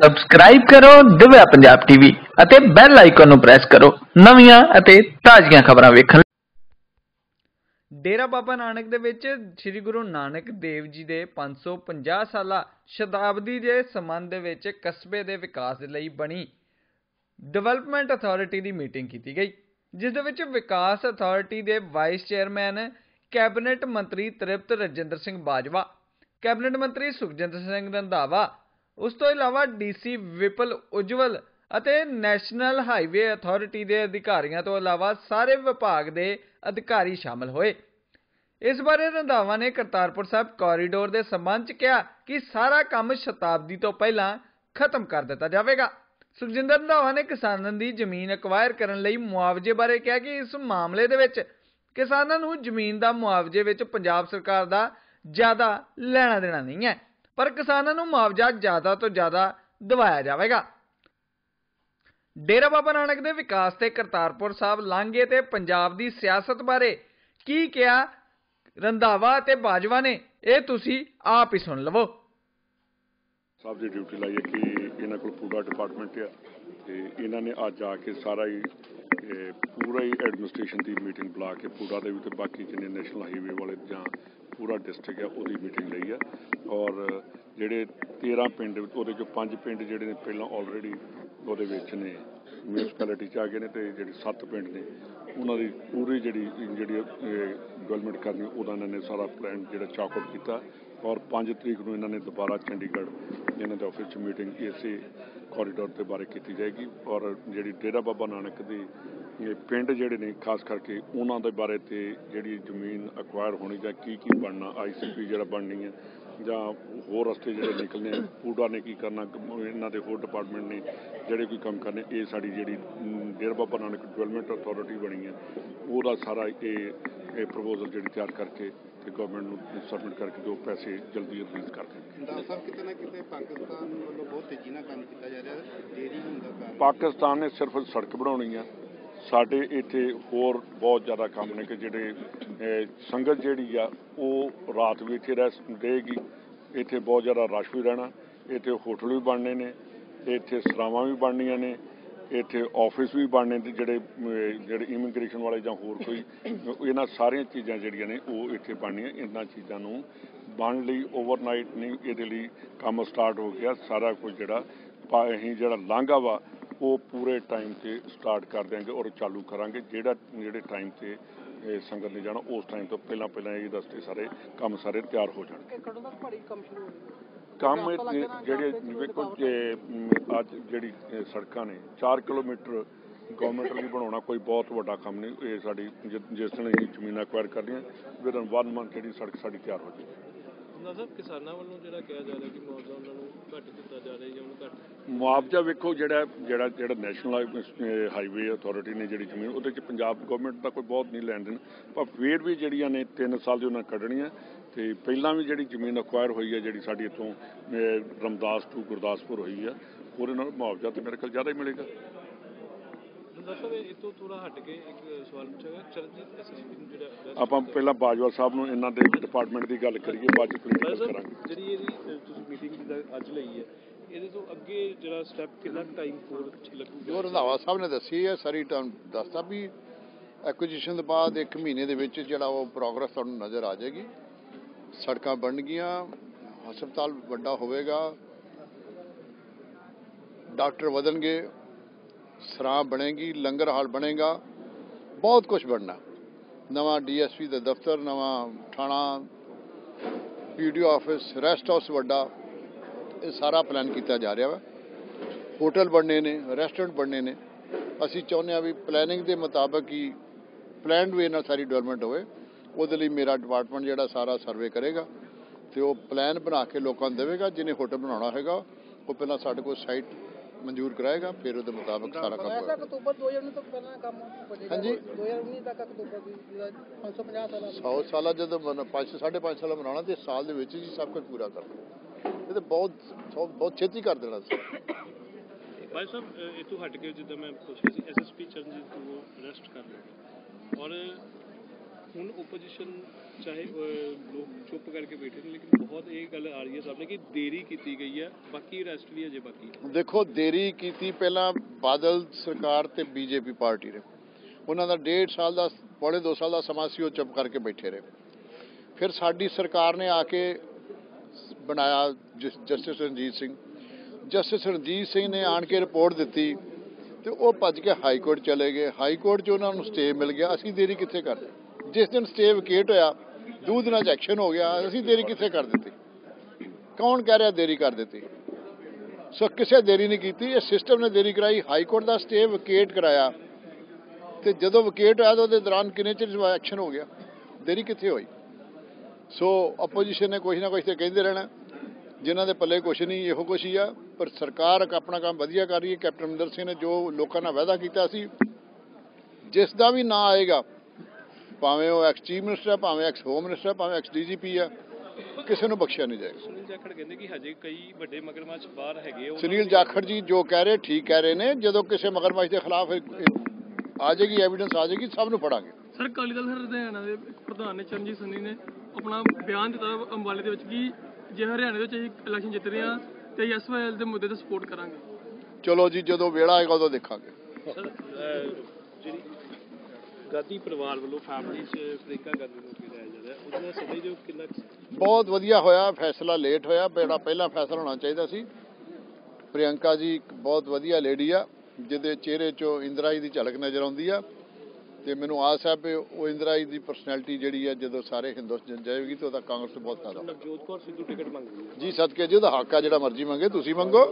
Subscribe ਕਰੋ, Divya Punjab TV ਅਤੇ bell icon ਨੂੰ ਪ੍ਰੈਸ ਕਰੋ, ਨਵੀਆਂ ਅਤੇ ਤਾਜ਼ੀਆਂ ਖਬਰਾਂ ਵੇਖਣ ਡੇਰਾ ਬਾਬਾ ਨਾਨਕ ਦੇ ਵਿੱਚ ਸ੍ਰੀ ਗੁਰੂ ਨਾਨਕ ਦੇਵ ਜੀ ਦੇ 550 ਸਾਲਾ ਸ਼ਤਾਬਦੀ ਦੇ ਸੰਬੰਧ ਦੇ ਵਿੱਚ ਕਸਬੇ ਦੇ ਵਿਕਾਸ ਦੇ ਲਈ ਬਣੀ ਡਿਵੈਲਪਮੈਂਟ ਅਥਾਰਟੀ ਦੀ ਮੀਟਿੰਗ ਕੀਤੀ ਗਈ, ਜਿਸ ਦੇ ਵਿੱਚ ਵਿਕਾਸ ਅਥਾਰਟੀ ਦੇ ਵਾਈਸ ਚੇਅਰਮੈਨ ਕੈਬਨਿਟ ਮੰਤਰੀ ਤ੍ਰਿਪਤ ਰਜਿੰਦਰ ਸਿੰਘ ਬਾਜਵਾ ਕੈਬਨਿਟ ਮੰਤਰੀ ਸੁਖਜਿੰਦਰ ਸਿੰਘ ਰੰਧਾਵਾ ਉਸ ਤੋਂ ਇਲਾਵਾ ਡੀਸੀ ਵਿਪਲ ਉਜਵਲ ਅਤੇ ਨੈਸ਼ਨਲ ਹਾਈਵੇ ਅਥਾਰਟੀ ਦੇ ਅਧਿਕਾਰੀਆਂ ਤੋਂ ਇਲਾਵਾ ਸਾਰੇ ਵਿਭਾਗ ਦੇ ਅਧਿਕਾਰੀ ਸ਼ਾਮਲ ਹੋਏ। ਇਸ ਬਾਰੇ ਰੰਧਾਵਾ ਨੇ ਕਰਤਾਰਪੁਰ ਸਾਹਿਬ ਕੋਰੀਡੋਰ ਦੇ ਸੰਬੰਧ 'ਚ ਕਿਹਾ ਕਿ ਸਾਰਾ ਕੰਮ ਸ਼ਤਾਬਦੀ ਤੋਂ ਪਹਿਲਾਂ ਖਤਮ ਕਰ ਦਿੱਤਾ ਜਾਵੇਗਾ। ਸੁਖਜਿੰਦਰ ਰੰਧਾਵਾ ਨੇ ਕਿਸਾਨਾਂ ਦੀ ਜ਼ਮੀਨ ਅਕਵਾਇਰ ਕਰਨ ਲਈ ਮੁਆਵਜ਼ੇ ਬਾਰੇ ਕਿਹਾ ਕਿ ਇਸ ਮਾਮਲੇ ਦੇ ਵਿੱਚ ਕਿਸਾਨਾਂ ਨੂੰ ਜ਼ਮੀਨ ਦਾ ਮੁਆਵਜ਼ੇ ਵਿੱਚ ਪੰਜਾਬ ਸਰਕਾਰ ਦਾ ਜ਼ਿਆਦਾ ਲੈਣਾ ਦੇਣਾ ਨਹੀਂ ਹੈ। ਪਰ ਕਿਸਾਨਾਂ ਨੂੰ ਮੁਆਵਜ਼ਾ ਜ਼ਿਆਦਾ ਤੋਂ ਜ਼ਿਆਦਾ ਦਿਵਾਇਆ ਜਾਵੇਗਾ। ਡੇਰਾ ਬਾਬਾ ਨਾਨਕ ਦੇ ਵਿਕਾਸ ਤੇ ਕਰਤਾਰਪੁਰ ਸਾਹਿਬ ਲਾਂਘੇ ਤੇ ਪੰਜਾਬ ਦੀ ਸਿਆਸਤ ਬਾਰੇ ਕੀ ਕਿਹਾ ਰੰਧਾਵਾ ਤੇ ਬਾਜਵਾ ਨੇ, ਇਹ ਤੁਸੀਂ ਆਪ ਹੀ ਸੁਣ ਲਵੋ। ਸਾਹਿਬ ਦੀ ਡਿਊਟੀ ਲਾਈ ਹੈ ਕਿ ਇਹਨਾਂ ਕੋਲ ਪੂਰਾ ਡਿਪਾਰਟਮੈਂਟ ਆ ਤੇ ਇਹਨਾਂ ਨੇ ਅੱਜ ਆ ਕੇ ਸਾਰਾ ਹੀ ਪੂਰਾ ਹੀ ਐਡਮਿਨਿਸਟ੍ਰੇਸ਼ਨ ਦੀ ਮੀਟਿੰਗ ਬੁਲਾ ਕੇ ਪੂਰਾ ਦੇ ਵੀ ਤੇ ਬਾਕੀ ਜਿੰਨੇ ਨੈਸ਼ਨਲ ਹਾਈਵੇ ਵਾਲੇ ਜਾਂ ਪੂਰਾ ਡਿਸਟ੍ਰਿਕਟ ਹੈ, ਉਹਦੀ ਮੀਟਿੰਗ ਲਈ ਆ ਔਰ ਜਿਹੜੇ 13 ਪਿੰਡ, ਉਹਦੇ ਚੋਂ ਪੰਜ ਪਿੰਡ ਜਿਹੜੇ ਨੇ ਪਹਿਲਾਂ ਆਲਰੇਡੀ ਉਹਦੇ ਵਿੱਚ ਨੇ। ਮਿਊਨਿਸਪੈਲਿਟੀ ਚ ਆ ਗਏ ਨੇ ਤੇ ਜਿਹੜੇ 7 ਪਿੰਡ ਨੇ, ਉਹਨਾਂ ਦੀ ਪੂਰੀ ਜਿਹੜੀ ਜਿਹੜੀ ਡਿਵੈਲਪਮੈਂਟ ਕਰਨੀ ਉਹਦਾ ਇਹਨਾਂ ਨੇ ਸਾਰਾ ਪਲਾਨ ਜਿਹੜਾ ਚਾਕ ਕੀਤਾ। ਔਰ 5 ਤਰੀਕ ਨੂੰ ਇਹਨਾਂ ਨੇ ਦੁਬਾਰਾ ਚੰਡੀਗੜ੍ਹ ਇਹਨਾਂ ਦੇ ਆਫਿਸ 'ਚ ਮੀਟਿੰਗ ਇਸੇ ਕੋਰੀਡੋਰ ਦੇ ਬਾਰੇ ਕੀਤੀ ਜਾਏਗੀ। ਔਰ ਜਿਹੜੀ ਡੇਰਾ ਬਾਬਾ ਨਾਨਕ ਦੀ ਪਿੰਡ ਜਿਹੜੇ ਨੇ ਖਾਸ ਕਰਕੇ ਉਹਨਾਂ ਦੇ ਬਾਰੇ ਤੇ ਜਿਹੜੀ ਜ਼ਮੀਨ ਅਕਵਾਇਰ ਹੋਣੀ ਜਾਂ ਕੀ ਕੀ ਬਣਨਾ ਆਈਸੀਪੀ ਜਿਹੜਾ ਬਣਨੀ ਹੈ ਜਾਂ ਹੋਰ ਰਸਤੇ ਜਿਹੜੇ ਨਿਕਲਨੇ ਆ, ਪੂਡਾ ਨੇ ਕੀ ਕਰਨਾ ਇਹਨਾਂ ਦੇ ਹੋਰ ਡਿਪਾਰਟਮੈਂਟ ਨੇ ਜਿਹੜੇ ਕੋਈ ਕੰਮ ਕਰਨੇ ਇਹ ਸਾਡੀ ਜਿਹੜੀ ਡੇਰਾ ਬਾਬਾ ਨਾਨਕ ਡਿਵੈਲਪਮੈਂਟ ਅਥਾਰਟੀ ਬਣੀ ਹੈ ਉਹਦਾ ਸਾਰਾ ਇਹ ਇਹ ਪ੍ਰਪੋਜ਼ਲ ਜਿਹੜੀ ਤਿਆਰ ਕਰਕੇ ਤੇ ਗਵਰਨਮੈਂਟ ਨੂੰ ਸਬਮਿਟ ਕਰਕੇ ਜੋ ਪੈਸੇ ਜਲਦੀ ਰਿਲੀਜ਼ ਕਰ ਸਾਹਿਬ ਕਿਤੇ ਨਾ ਕਿਤੇ ਪਾਕਿਸਤਾਨ ਵੱਲੋਂ ਬਹੁਤ ਤੇਜ਼ੀ ਨਾਲ ਕੰਮ ਕੀਤਾ ਜਾ ਰਿਹਾ ਹੈ ਦੇਰੀ ਹੋਣ ਦਾ ਕਾਰਨ? ਪਾਕਿਸਤਾਨ ਨੇ ਸਿਰਫ ਸੜਕ ਬਣਾਉਣੀ ਆ ਸਾਡੇ ਇੱਥੇ ਹੋਰ ਬਹੁਤ ਜ਼ਿਆਦਾ ਕੰਮ ਨੇ ਕਿ ਜਿਹੜੇ ਸੰਗਤ ਜਿਹੜੀ ਆ, ਉਹ ਰਾਤ ਵੀ ਇੱਥੇ ਰਹਿ ਰਹੇਗੀ ਇੱਥੇ ਬਹੁਤ ਜ਼ਿਆਦਾ ਰਸ਼ ਵੀ ਰਹਿਣਾ। ਇੱਥੇ ਹੋਟਲ ਵੀ ਬਣਨੇ ਨੇ। ਇੱਥੇ ਸਰਾਵਾਂ ਵੀ ਬਣਨੀਆਂ ਨੇ। ਇੱਥੇ ਆਫਿਸ ਵੀ ਬਣਨੇ ਤੇ ਜਿਹੜੇ ਜਿਹੜੇ ਇਮੀਗ੍ਰੇਸ਼ਨ ਵਾਲੇ ਜਾਂ ਹੋਰ ਕੋਈ ਇਹਨਾਂ ਸਾਰੀਆਂ ਚੀਜ਼ਾਂ ਜਿਹੜੀਆਂ ਨੇ, ਉਹ ਇੱਥੇ ਬਣਨੀਆਂ। ਇਹਨਾਂ ਚੀਜ਼ਾਂ ਨੂੰ ਬਣ ਲਈ ਓਵਰਨਾਈਟ ਨਹੀਂ, ਇਹਦੇ ਲਈ ਕੰਮ ਸਟਾਰਟ ਹੋ ਗਿਆ। ਸਾਰਾ ਕੁਝ ਜਿਹੜਾ ਅਸੀਂ ਜਿਹੜਾ ਲਾਂਘਾ ਵਾ ਉਹ ਪੂਰੇ ਟਾਈਮ ਤੇ ਸਟਾਰਟ ਕਰ ਦਿਆਂਗੇ ਔਰ ਚਾਲੂ ਕਰਾਂਗੇ। ਜਿਹੜਾ ਜਿਹੜੇ ਟਾਈਮ ਤੇ ਇਹ ਸੰਗਤ ਨੇ ਜਾਣਾ ਉਸ ਟਾਈਮ ਤੋਂ ਪਹਿਲਾਂ ਪਹਿਲਾਂ ਇਹ ਰਸਤੇ ਸਾਰੇ ਕੰਮ ਸਾਰੇ ਤਿਆਰ ਹੋ ਜਾਣਗੇ। ਕਦੋਂ ਤੱਕ ਭਾਰੀ ਕੰਮ ਸ਼ੁਰੂ ਹੋਣਗੇ ਕੰਮ ਇਹ ਜਿਹੜੇ ਵੇਖੋ ਅੱਜ ਜਿਹੜੀ ਇਹ ਸੜਕਾਂ ਨੇ 4 ਕਿਲੋਮੀਟਰ ਗਵਰਨਮੈਂਟ ਲਈ ਬਣਾਉਣਾ ਕੋਈ ਬਹੁਤ ਵੱਡਾ ਕੰਮ ਨਹੀਂ। ਇਹ ਸਾਡੀ ਜਿਸ ਦਿਨ ਅਸੀਂ ਜ਼ਮੀਨਾਂ ਅਕਵਾਇਰ ਕਰਨੀਆਂ ਵਿਦਨ 1 ਮੰਥ ਜਿਹੜੀ ਸੜਕ ਸਾਡੀ ਤਿਆਰ ਹੋ ਜਾਏਗੀ ਨਾ ਸਰ, ਕਿਸਾਨਾਂ ਵੱਲੋਂ ਜਿਹੜਾ ਕਿਹਾ ਜਾ ਰਿਹਾ ਕਿ ਮੁਆਵਜ਼ਾ ਉਹਨਾਂ ਨੂੰ ਘੱਟ ਦਿੱਤਾ ਜਾ ਰਿਹਾ ਜਾਂ ਉਹਨੂੰ ਘੱਟ ਮੁਆਵਜ਼ਾ ਵੇਖੋ ਜਿਹੜਾ ਜਿਹੜਾ ਜਿਹੜਾ ਨੈਸ਼ਨਲ ਹਾਈਵੇ ਅਥਾਰਟੀ ਨੇ ਜਿਹੜੀ ਜ਼ਮੀਨ, ਉਹਦੇ ਚ ਪੰਜਾਬ ਗਵਰਨਮੈਂਟ ਦਾ ਕੋਈ ਬਹੁਤ ਨਹੀਂ ਲੈਣ ਦੇਣ। ਪਰ ਫੇਰ ਵੀ ਜਿਹੜੀਆਂ ਨੇ 3 ਸਾਲ ਦੀ ਉਹਨਾਂ ਕੱਢਣੀਆਂ, ਤੇ ਪਹਿਲਾਂ ਵੀ ਜਿਹੜੀ ਜ਼ਮੀਨ ਅਕਵਾਇਰ ਹੋਈ ਹੈ, ਜਿਹੜੀ ਸਾਡੀ ਇੱਥੋਂ ਰਮਦਾਸ ਟੂ ਗੁਰਦਾਸਪੁਰ ਹੋਈ ਆ, ਉਹਦੇ ਨਾਲ ਮੁਆਵਜ਼ਾ ਤੇ ਮੇਰੇ ਖਿਆਲ ਜ਼ਿਆਦਾ ਹੀ ਮਿਲੇਗਾ। ਆਪਾਂ। ਪਹਿਲਾਂ ਬਾਜਵਾ ਸਾਹਿਬ ਨੂੰ ਇਹਨਾਂ ਦੇ ਡਿਪਾਰਟਮੈਂਟ ਦੀ ਗੱਲ ਕਰੀਏ ਬਾਅਦ ਚ ਭਾਈ ਪੋਲੀਟੀਕਲ ਕਰਾਂਗੇ। ਜਿਹੜੀ ਇਹਦੀ ਤੁਸੀਂ ਮੀਟਿੰਗ ਜਿੱਦਾਂ ਅੱਜ ਲਈ ਹੈ ਇਹਦੇ ਤੋਂ ਅੱਗੇ ਜਿਹੜਾ ਸਟੈਪ ਕਿੰਨਾ ਟਾਈਮ ਹੋਰ ਲੱਗੂਗਾ? ਜੋ ਰੰਧਾਵਾ ਸਾਹਿਬ ਨੇ ਦੱਸੀ ਹੈ ਸਾਰੀ ਟਰਮ ਦੱਸਤਾ ਵੀ ਐਕੁਜੀਸ਼ਨ ਤੋਂ ਬਾਅਦ 1 ਮਹੀਨੇ ਦੇ ਵਿੱਚ ਜਿਹੜਾ ਉਹ ਪ੍ਰੋਗਰਸ ਤੁਹਾਨੂੰ ਨਜ਼ਰ ਆ ਜਾਏਗੀ। ਸੜਕਾਂ ਬਣ ਗਈਆਂ ਹਸਪਤਾਲ ਵੱਡਾ ਹੋਵੇਗਾ ਡਾਕਟਰ ਵਧਣਗੇ ਸਰਾਂ ਬਣੇਗੀ, ਲੰਗਰ ਹਾਲ ਬਣੇਗਾ, ਬਹੁਤ ਕੁਝ ਬਣਨਾ। ਨਵਾਂ ਡੀਐਸਪੀ ਦਾ ਦਫ਼ਤਰ, ਨਵਾਂ ਥਾਣਾ, ਪੀਡੀਓ ਆਫਿਸ, ਰੈਸਟ ਹਾਊਸ ਵੱਡਾ, ਇਹ ਸਾਰਾ ਪਲਾਨ ਕੀਤਾ ਜਾ ਰਿਹਾ ਵਾ। ਹੋਟਲ ਬਣਨੇ ਨੇ, ਰੈਸਟੋਰੈਂਟ ਬਣਨੇ ਨੇ। ਅਸੀਂ ਚਾਹੁੰਦੇ ਆ ਵੀ ਪਲੈਨਿੰਗ ਦੇ ਮੁਤਾਬਕ ਹੀ ਪਲਾਨਡ ਵੇ ਨਾਲ ਸਾਰੀ ਡਿਵੈਲਪਮੈਂਟ ਹੋਵੇ। ਉਹਦੇ ਲਈ ਮੇਰਾ ਡਿਪਾਰਟਮੈਂਟ ਜਿਹੜਾ ਸਾਰਾ ਸਰਵੇ ਕਰੇਗਾ ਤੇ ਉਹ ਪਲਾਨ ਬਣਾ ਕੇ ਲੋਕਾਂ ਨੂੰ ਦੇਵੇਗਾ, ਜਿਹਨੇ ਹੋਟਲ ਬਣਾਉਣਾ ਹੈਗਾ, ਉਹ ਪਹਿਲਾਂ ਸਾਡੇ ਕੋਲ ਸਾਈਟ ਮਨਜ਼ੂਰ ਕਰਾਏਗਾ ਫਿਰ ਉਹਦੇ ਮੁਤਾਬਕ ਸਾਰਾ ਕੰਮ ਹੋਏਗਾ। ਅਕਤੂਬਰ 2019 ਤੋਂ ਪਹਿਲਾਂ ਕੰਮ ਹੋ ਜਾਏਗਾ ਹਾਂਜੀ 2019 ਤੱਕ ਅਕਤੂਬਰ ਦੀ ਜਿਹਦਾ 550 ਸਾਲਾਂ 100 ਸਾਲਾਂ ਜਦੋਂ ਮਨ- ਪੰਜ ਸਾਢੇ ਪੰਜ ਸਾਲਾਂ ਮਨਾਉਣਾ ਤੇ ਸਾਲ ਦੇ ਵਿੱਚ ਹੀ ਸਭ ਕੁਝ ਪੂਰਾ ਕਰਨਾ ਇਹ ਤਾਂ ਬਹੁਤ ਬਹੁਤ ਛੇਤੀ ਕਰ ਦੇਣਾ ਸੀ। ਭਾਈ ਸਾਹਿਬ ਇਹ ਤੋਂ ਹਟ ਕੇ ਜਿੱਦਾਂ ਮੈਂ ਪੁੱਛ ਰਿਹਾ ਸੀ ਐਸਐਸਪੀ ਚਰਨਜੀਤ ਨੂੰ ਅਰੈਸਟ ਕਰ ਲਿਆ ਔਰ ਹੁਣ ਓਪੋਜੀਸ਼ਨ ਚਾਹੇ ਅਹ, ਲੋਕ ਚੁੱਪ ਕਰਕੇ ਬੈਠੇ ਨੇ ਲੇਕਿਨ ਬਹੁਤ ਇਹ ਗੱਲ ਆ ਰਹੀ ਹੈ ਸਾਹਮਣੇ ਕਿ ਦੇਰੀ ਕੀਤੀ ਗਈ ਹੈ ਬਾਕੀ ਰੈਸਟ ਵੀ ਅਜੇ ਬਾਕੀ ਹੈ। ਦੇਖੋ ਦੇਰੀ ਕੀਤੀ ਪਹਿਲਾਂ ਬਾਦਲ ਸਰਕਾਰ ਤੇ ਬੀਜੇਪੀ ਪਾਰਟੀ ਨੇ। ਉਹਨਾਂ ਦਾ ਡੇਢ ਸਾਲ ਦਾ ਪੌਣੇ 2 ਸਾਲ ਦਾ ਸਮਾਂ ਸੀ ਉਹ ਚੁੱਪ ਕਰਕੇ ਬੈਠੇ ਰਹੇ। ਫਿਰ ਸਾਡੀ ਸਰਕਾਰ ਨੇ ਆ ਕੇ ਬਣਾਇਆ jus- justice Ranjit Singh. Justice Ranjit Singh ਨੇ ਆਣ ਕੇ ਰਿਪੋਰਟ ਦਿੱਤੀ ਤੇ ਉਹ ਭੱਜ ਕੇ ਹਾਈ ਕੋਰਟ ਚਲੇ ਗਏ। ਹਾਈ ਕੋਰਟ 'ਚ ਉਹਨਾਂ ਨੂੰ ਸਟੇ ਮਿਲ ਗਿਆ। ਅਸੀਂ ਦੇਰੀ ਕਿੱਥੇ ਕਰਦੇ? ਜਿਸ ਦਿਨ ਸਟੇ ਵਿਕੇਟ ਹੋਇਆ ਦੋ ਦਿਨਾਂ 'ਚ ਐਕਸ਼ਨ ਹੋ ਗਿਆ, ਅਸੀਂ ਦੇਰੀ ਕਿੱਥੇ ਕਰ ਦਿੱਤੀ? ਕੌਣ ਕਹਿ ਰਿਹਾ ਦੇਰੀ ਕਰ ਦਿੱਤੀ? ਸੋ ਕਿਸੇ ਦੇਰੀ ਨਹੀਂ ਕੀਤੀ, ਇਹ ਸਿਸਟਮ ਨੇ ਦੇਰੀ ਕਰਾਈ ਹਾਈ ਕੋਰਟ ਦਾ ਸਟੇ ਵਿਕੇਟ ਕਰਾਇਆ। ਤੇ ਜਦੋਂ ਵਿਕੇਟ ਹੋਇਆ ਤਾਂ ਉਹਦੇ ਦੌਰਾਨ ਕਿੰਨੇ ਚਿਰ ਐਕਸ਼ਨ ਹੋ ਗਿਆ? ਦੇਰੀ ਕਿੱਥੇ ਹੋਈ? ਸੋ ਆਪੋਜੀਸ਼ਨ ਨੇ ਕੁਛ ਨਾ ਕੁਛ ਤੇ ਕਹਿੰਦੇ ਰਹਿਣਾ। ਜਿਨ੍ਹਾਂ ਦੇ ਪੱਲੇ ਕੁਛ ਨਹੀਂ, ਇਹੋ ਕੁਛ ਹੀ ਆ। ਪਰ ਸਰਕਾਰ ਆਪਣਾ ਕੰਮ ਵਧੀਆ ਕਰ ਰਹੀ ਹੈ। ਕੈਪਟਨ ਅਮਰਿੰਦਰ ਸਿੰਘ ਨੇ ਜੋ ਲੋਕਾਂ ਨਾਲ ਵਾਅਦਾ ਕੀਤਾ ਸੀ, ਜਿਸ ਦਾ ਵੀ ਨਾਂ ਆਏਗਾ ਭਾਵੇਂ ਉਹ ਐਕਸ ਚੀਫ ਮਿਨਿਸਟਰ ਹੈ ਭਾਵੇਂ ਐਕਸ ਹੋਮ ਮਿਨਿਸਟਰ ਹੈ ਭਾਵੇਂ ਐਕਸ ਡੀਜੀਪੀ ਆ ਕਿਸੇ ਨੂੰ ਬਖਸ਼ਿਆ ਨਹੀਂ ਜਾਏਗਾ। ਸੁਨੀਲ ਜਾਖੜ ਕਹਿੰਦੇ ਕਿ ਹਜੇ ਕਈ ਵੱਡੇ ਮਗਰਮੱਛ ਬਾਹਰ ਹੈਗੇ ਉਹਨਾਂ ਸੁਨੀਲ ਜਾਖੜ ਜੀ ਜੋ ਕਹਿ ਰਹੇ ਠੀਕ ਕਹਿ ਰਹੇ ਨੇ ਜਦੋਂ ਕਿਸੇ ਮਗਰਮੱਛ ਦੇ ਖਿਲਾਫ ਆ ਜਾਏਗੀ ਐਵੀਡੈਂਸ ਆ ਜਾਏਗੀ ਸਭ ਨੂੰ ਫੜਾਂਗੇ। ਸਰ ਅਕਾਲੀ ਦਲ ਹਰਿਆਣਾ ਦੇ ਪ੍ਰਧਾਨ ਨੇ ਚਰਨਜੀਤ ਸੰਨੀ ਨੇ ਆਪਣਾ ਬਿਆਨ ਦਿੱਤਾ ਅੰਬਾਲੇ ਦੇ ਵਿੱਚ ਕਿ ਜੇ ਹਰਿਆਣਾ ਦੇ ਵਿੱਚ ਅਸੀਂ ਇਲੈਕਸ਼ਨ ਜਿੱਤ ਰਹੇ ਹਾਂ ਤੇ ਐਸਵਾਈਐਲ ਦੇ ਮੁੱਦੇ ਤੇ ਸਪੋਰਟ ਕਰਾਂਗੇ। ਚਲੋ ਜੀ ਜਦੋਂ ਵੇਲਾ ਆਏਗਾ ਉਦੋਂ ਦੇਖਾਂਗੇ। ਸਰ ਜਿਹੜੀ ਗਾਦੀ ਪਰਿਵਾਰ ਵੱਲੋਂ ਫੈਮਿਲੀ 'ਚ ਪ੍ਰਿੰਕਾ ਗਾਂਧੀ ਨੂੰ ਕੀ ਲਿਆ ਜਾਂਦਾ ਹੈ ਉਹਦੇ ਸਮਝਦੇ ਹੋ ਕਿੰਨਾ ਬਹੁਤ ਵਧੀਆ ਹੋਇਆ ਫੈਸਲਾ ਲੇਟ ਹੋਇਆ ਬੇੜਾ ਪਹਿਲਾਂ ਫੈਸਲਾ ਹੋਣਾ ਚਾਹੀਦਾ ਸੀ। ਪ੍ਰਿਯੰਕਾ ਜੀ ਇੱਕ ਬਹੁਤ ਵਧੀਆ ਲੇਡੀ ਆ ਜਿਹਦੇ ਚਿਹਰੇ 'ਚੋਂ ਇੰਦਰਾ ਜੀ ਦੀ ਝਲਕ ਨਜ਼ਰ ਆਉਂਦੀ ਆ। ਤੇ ਮੈਨੂੰ ਆਸ ਹੈ ਕਿ ਉਹ ਇੰਦਰਾ ਜੀ ਦੀ ਪਰਸਨੈਲਿਟੀ ਜਿਹੜੀ ਆ ਜਦੋਂ ਸਾਰੇ ਹਿੰਦੁਸਤਾਨ ਜਾਏਗੀ ਤਾਂ ਉਹਦਾ ਕਾਂਗਰਸ ਬਹੁਤ ਫਾਇਦਾ ਹੋਵੇਗਾ ਨਵਜੋਤ ਕੌਰ ਸਿੱਧੂ ਟਿਕਟ ਮੰਗ ਰਹੀ ਹੈ ਜੀ ਸਦਕੇ ਜੀ ਉਹਦਾ ਹੱਕ ਆ ਜਿਹੜਾ ਮਰਜ਼ੀ ਮੰਗੇ ਤੁਸੀਂ ਮੰਗੋ।